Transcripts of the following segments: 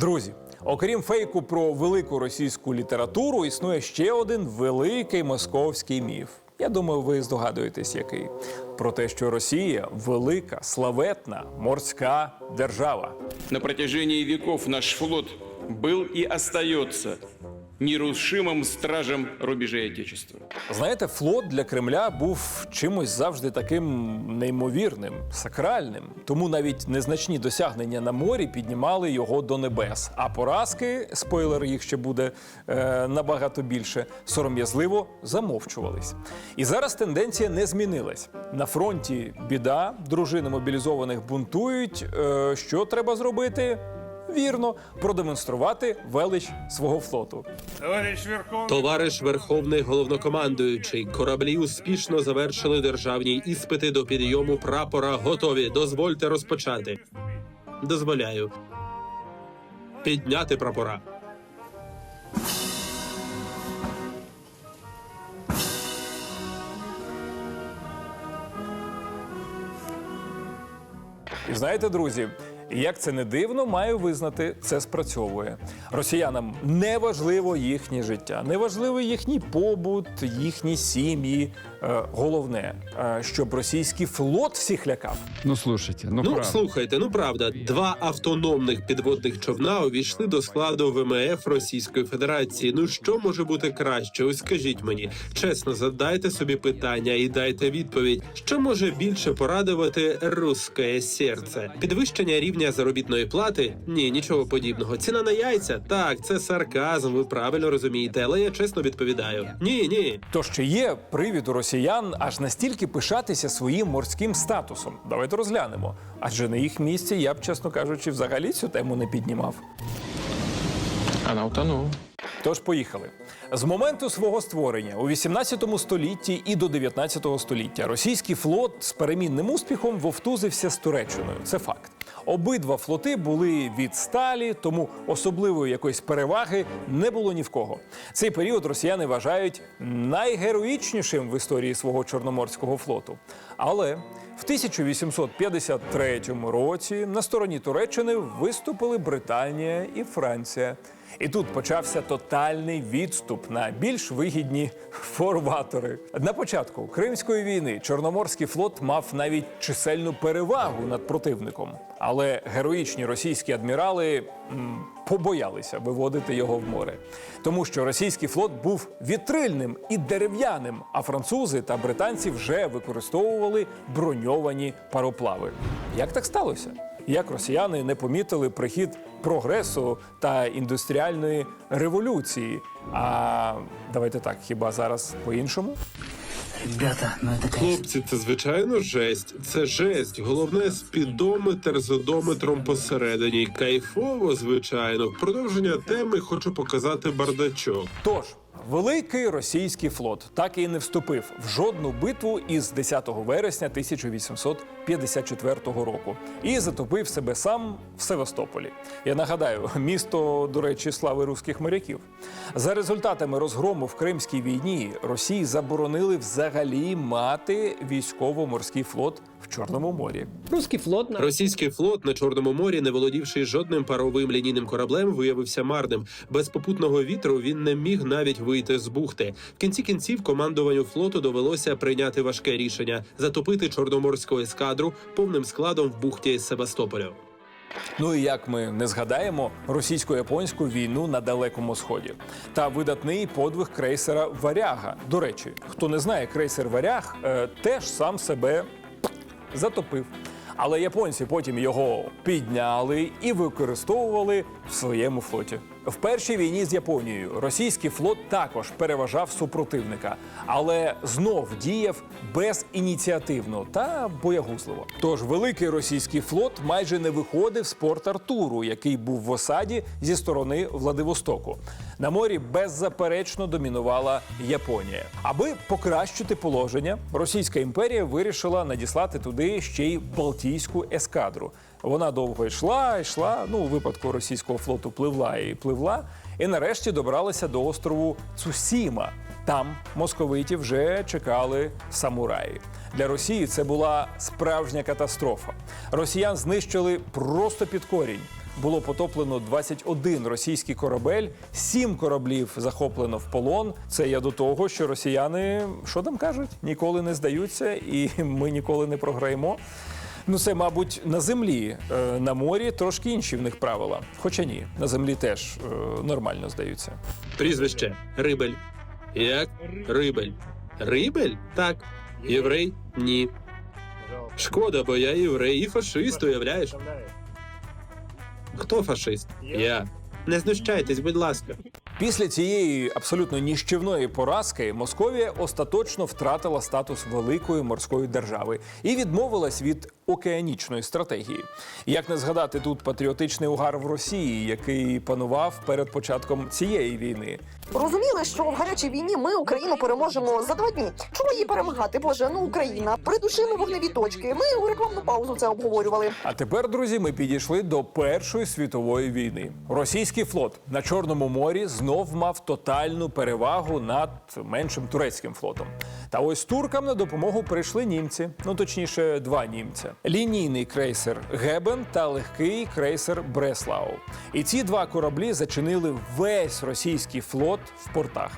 Друзі, окрім фейку про велику російську літературу, існує ще один великий московський міф. Я думаю, ви здогадуєтесь, який про те, що Росія велика, славетна морська держава. На протяжении веков наш флот был и остается нерушимым стражем рубежей Отечества. Знаєте, флот для Кремля був чимось завжди таким неймовірним, сакральним. Тому навіть незначні досягнення на морі піднімали його до небес. А поразки, спойлер, їх ще буде е, набагато більше, сором'язливо замовчувались. І зараз тенденція не змінилась. На фронті біда, дружини мобілізованих бунтують. Е, що треба зробити? Вірно, продемонструвати велич свого флоту. Товарищ Верховный, Товариш Верховний головнокомандуючий, кораблі успішно завершили державні іспити до підйому прапора. Готові. Дозвольте розпочати. Дозволяю. Підняти прапора. І знаєте, друзі, як це не дивно, маю визнати, це спрацьовує. Росіянам не важливо їхнє життя, не важливо їхній побут, їхні сім'ї. Е, головне, е, щоб російський флот всіх лякав. Ну слушайте, ну, Ну правда. слухайте, ну правда, два автономних підводних човна увійшли до складу ВМФ Російської Федерації. Ну що може бути краще? Ось скажіть мені, чесно, задайте собі питання і дайте відповідь, що може більше порадувати русське серце? Підвищення рівня заробітної плати? Ні, нічого подібного. Ціна на яйця? Так, це сарказм. Ви правильно розумієте, але я чесно відповідаю. Ні, ні. Тож чи є привід у росіян аж настільки пишатися своїм морським статусом? Давайте розглянемо. Адже на їх місці я б, чесно кажучи, взагалі цю тему не піднімав. Она утонула. Тож поїхали. З моменту свого створення у 18 столітті і до 19 століття російський флот з перемінним успіхом вовтузився з Туреччиною. Це факт. Обидва флоти були відсталі, тому особливої якоїсь переваги не було ні в кого. Цей період росіяни вважають найгероїчнішим в історії свого чорноморського флоту. Але в 1853 році на стороні Туреччини виступили Британія і Франція. І тут почався тотальний відступ на більш вигідні форватори. На початку Кримської війни Чорноморський флот мав навіть чисельну перевагу над противником, але героїчні російські адмірали м, побоялися виводити його в море, тому що російський флот був вітрильним і дерев'яним, а французи та британці вже використовували броньовані пароплави. Як так сталося? Як росіяни не помітили прихід прогресу та індустріальної революції? А давайте так, хіба зараз по-іншому? Ребята, ну это конечно... Хлопці, це звичайно жесть. Це жесть. Головне спідометр з одометром посередині. Кайфово, звичайно. В продовження теми хочу показати бардачок. Тож, великий російський флот так і не вступив в жодну битву із 10 вересня 1854 року і затопив себе сам в Севастополі. Я нагадаю, місто, до речі, слави руських моряків. За результатами розгрому в Кримській війні Росії заборонили взагалі мати військово-морський флот в Чорному морі. Русский флот на Російський флот на Чорному морі, не володівши жодним паровим лінійним кораблем, виявився марним. Без попутного вітру він не міг навіть вийти з бухти. В кінці кінців командуванню флоту довелося прийняти важке рішення затопити чорноморську ескадру повним складом в бухті Севастополя. Ну і як ми не згадаємо російсько-японську війну на далекому сході та видатний подвиг крейсера Варяга. До речі, хто не знає, крейсер Варяг е, теж сам себе затопив. Але японці потім його підняли і використовували в своєму флоті. В першій війні з Японією російський флот також переважав супротивника, але знов діяв безініціативно та боягузливо. Тож великий російський флот майже не виходив з порт Артуру, який був в осаді зі сторони Владивостоку. На морі беззаперечно домінувала Японія. Аби покращити положення, Російська імперія вирішила надіслати туди ще й Балтійську ескадру. Вона довго йшла, йшла. Ну, у випадку російського флоту пливла і пливла, і нарешті добралася до острову Цусіма. Там московиті вже чекали самураї. Для Росії це була справжня катастрофа. Росіян знищили просто під корінь. було потоплено 21 російський корабель, 7 кораблів захоплено в полон. Це я до того, що росіяни, що там кажуть, ніколи не здаються, і ми ніколи не програємо. Ну, це, мабуть, на землі. Е, На морі трошки інші в них правила. Хоча ні, на землі теж е, нормально здаються. Прізвище Рибель. Як? Рибель. Рибель? Так. Єврей? Ні. Шкода, бо я єврей і фашист, уявляєш? Хто фашист? Я. Не знущайтесь, будь ласка. Після цієї абсолютно ніщівної поразки Московія остаточно втратила статус великої морської держави і відмовилась від океанічної стратегії. Як не згадати тут патріотичний угар в Росії, який панував перед початком цієї війни. Розуміли, що в гарячій війні ми Україну переможемо за два дні. Чому її перемагати? Боже, ну Україна. Придушили вогневі точки. Ми у рекламну паузу це обговорювали. А тепер, друзі, ми підійшли до Першої світової війни. Російський флот на Чорному морі знов мав тотальну перевагу над меншим турецьким флотом. Та ось туркам на допомогу прийшли німці, ну точніше, два німця: лінійний крейсер Гебен та легкий крейсер Бреслау. І ці два кораблі зачинили весь російський флот в портах.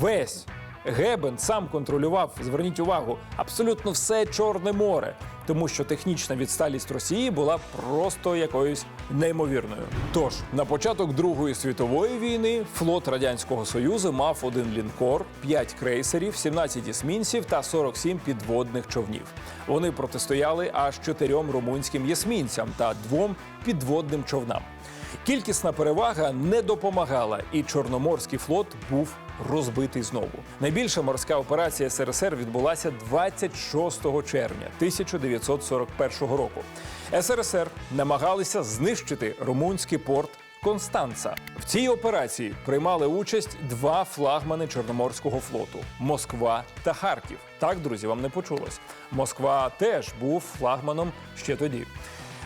Весь Гебен сам контролював, зверніть увагу, абсолютно все Чорне море, тому що технічна відсталість Росії була просто якоюсь неймовірною. Тож на початок Другої світової війни флот радянського союзу мав один лінкор, 5 крейсерів, 17 есмінців та 47 підводних човнів. Вони протистояли аж чотирьом румунським єсмінцям та двом підводним човнам. Кількісна перевага не допомагала, і Чорноморський флот був розбитий знову. Найбільша морська операція СРСР відбулася 26 червня 1941 року. СРСР намагалися знищити румунський порт. Констанца в цій операції приймали участь два флагмани Чорноморського флоту Москва та Харків. Так, друзі, вам не почулось. Москва теж був флагманом ще тоді.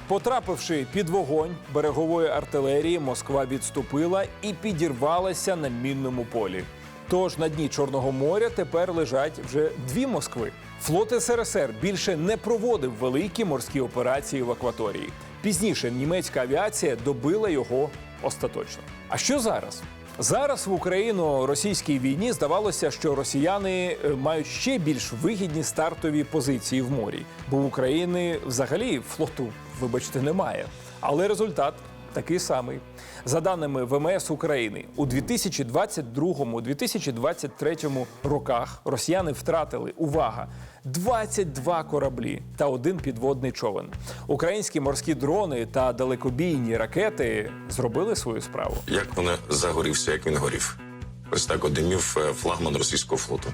Потрапивши під вогонь берегової артилерії, Москва відступила і підірвалася на мінному полі. Тож на дні Чорного моря тепер лежать вже дві Москви. Флот СРСР більше не проводив великі морські операції в акваторії. Пізніше німецька авіація добила його остаточно. А що зараз? Зараз в Україно-російській війні здавалося, що росіяни е, мають ще більш вигідні стартові позиції в морі, бо в України взагалі флоту, вибачте, немає. Але результат такий самий. За даними ВМС України, у 2022-2023 роках росіяни втратили увага 22 кораблі та один підводний човен. Українські морські дрони та далекобійні ракети зробили свою справу. Як вони загорівся, як він горів. Ось так от димів е, флагман російського флоту.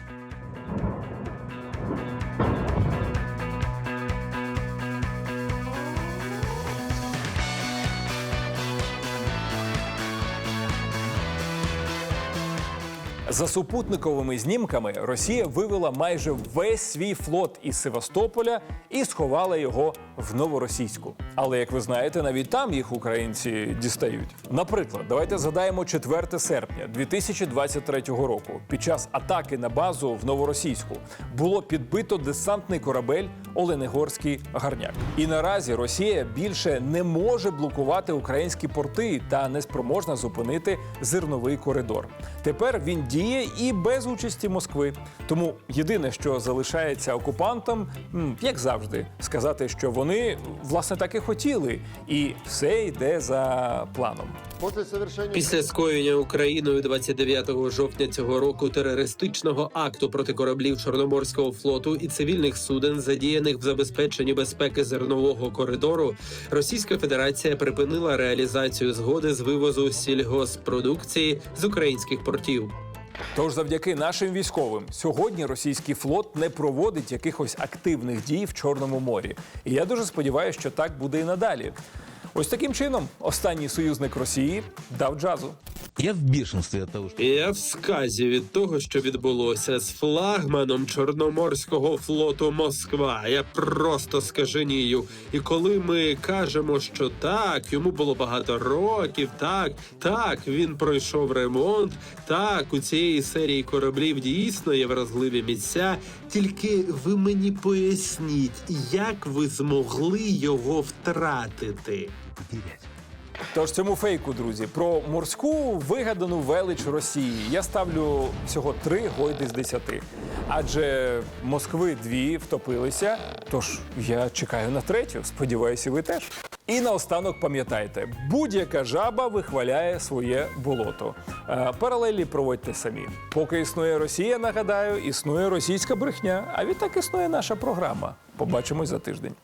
За супутниковими знімками Росія вивела майже весь свій флот із Севастополя і сховала його в новоросійську. Але як ви знаєте, навіть там їх українці дістають. Наприклад, давайте згадаємо 4 серпня 2023 року. Під час атаки на базу в новоросійську було підбито десантний корабель Оленегорський гарняк. І наразі Росія більше не може блокувати українські порти та не спроможна зупинити зерновий коридор. Тепер він діє і без участі Москви. Тому єдине, що залишається окупантам, як завжди, сказати, що вони власне так і хотіли, і все йде за планом. Після скоєння Україною 29 жовтня цього року терористичного акту проти кораблів Чорноморського флоту і цивільних суден, задіяних в забезпеченні безпеки зернового коридору, Російська Федерація припинила реалізацію згоди з вивозу сільгоспродукції з українських портів. Тож, завдяки нашим військовим, сьогодні російський флот не проводить якихось активних дій в Чорному морі. І я дуже сподіваюся, що так буде і надалі. Ось таким чином, останній союзник Росії дав джазу. Я в бешенстве от того, что... Я в сказі від того, що відбулося з флагманом Чорноморського флоту Москва. Я просто скаженію. І коли ми кажемо, що так, йому було багато років, так, так, він пройшов ремонт. Так, у цієї серії кораблів дійсно є вразливі місця. Тільки ви мені поясніть, як ви змогли його втратити? Потерять. Тож цьому фейку, друзі, про морську вигадану велич Росії я ставлю всього три гойди з десяти. Адже Москви дві втопилися. Тож я чекаю на третю. Сподіваюся, ви теж. І наостанок пам'ятайте, будь-яка жаба вихваляє своє болото. Е, Паралелі проводьте самі. Поки існує Росія, нагадаю, існує російська брехня, а відтак існує наша програма. Побачимось за тиждень.